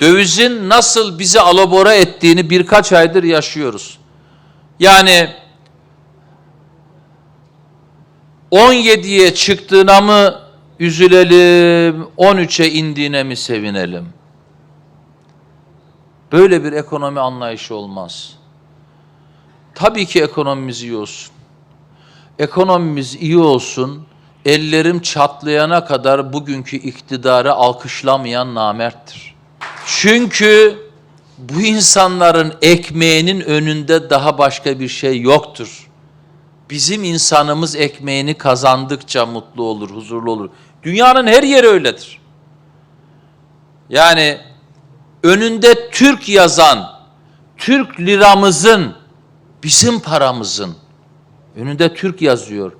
Dövizin nasıl bizi alabora ettiğini birkaç aydır yaşıyoruz. Yani 17'ye çıktığına mı üzülelim, 13'e indiğine mi sevinelim? Böyle bir ekonomi anlayışı olmaz. Tabii ki ekonomimiz iyi olsun. Ekonomimiz iyi olsun, ellerim çatlayana kadar bugünkü iktidarı alkışlamayan namerttir. Çünkü bu insanların ekmeğinin önünde daha başka bir şey yoktur. Bizim insanımız ekmeğini kazandıkça mutlu olur, huzurlu olur. Dünyanın her yeri öyledir. Yani önünde Türk yazan, Türk liramızın, bizim paramızın, önünde Türk yazıyor.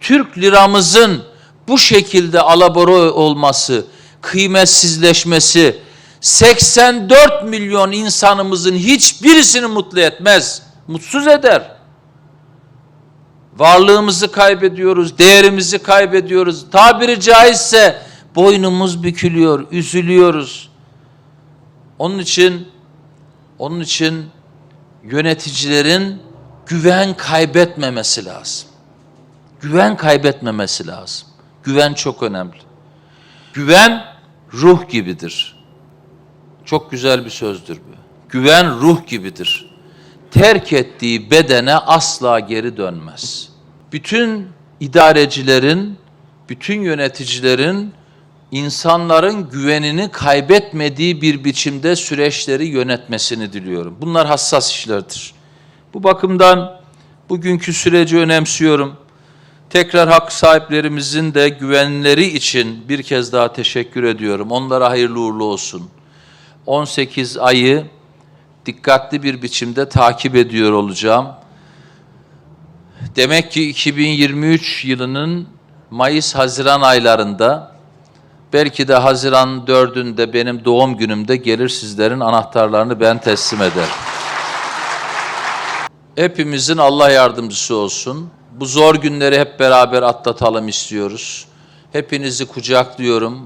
Türk liramızın bu şekilde alabora olması, kıymetsizleşmesi, 84 milyon insanımızın hiçbirisini mutlu etmez, mutsuz eder. Varlığımızı kaybediyoruz, değerimizi kaybediyoruz. Tabiri caizse boynumuz bükülüyor, üzülüyoruz. Onun için onun için yöneticilerin güven kaybetmemesi lazım. Güven kaybetmemesi lazım. Güven çok önemli. Güven ruh gibidir. Çok güzel bir sözdür bu. Güven ruh gibidir. Terk ettiği bedene asla geri dönmez. Bütün idarecilerin, bütün yöneticilerin insanların güvenini kaybetmediği bir biçimde süreçleri yönetmesini diliyorum. Bunlar hassas işlerdir. Bu bakımdan bugünkü süreci önemsiyorum. Tekrar hak sahiplerimizin de güvenleri için bir kez daha teşekkür ediyorum. Onlara hayırlı uğurlu olsun. 18 ayı dikkatli bir biçimde takip ediyor olacağım. Demek ki 2023 yılının Mayıs-Haziran aylarında belki de Haziran 4'ünde benim doğum günümde gelir sizlerin anahtarlarını ben teslim ederim. Hepimizin Allah yardımcısı olsun. Bu zor günleri hep beraber atlatalım istiyoruz. Hepinizi kucaklıyorum.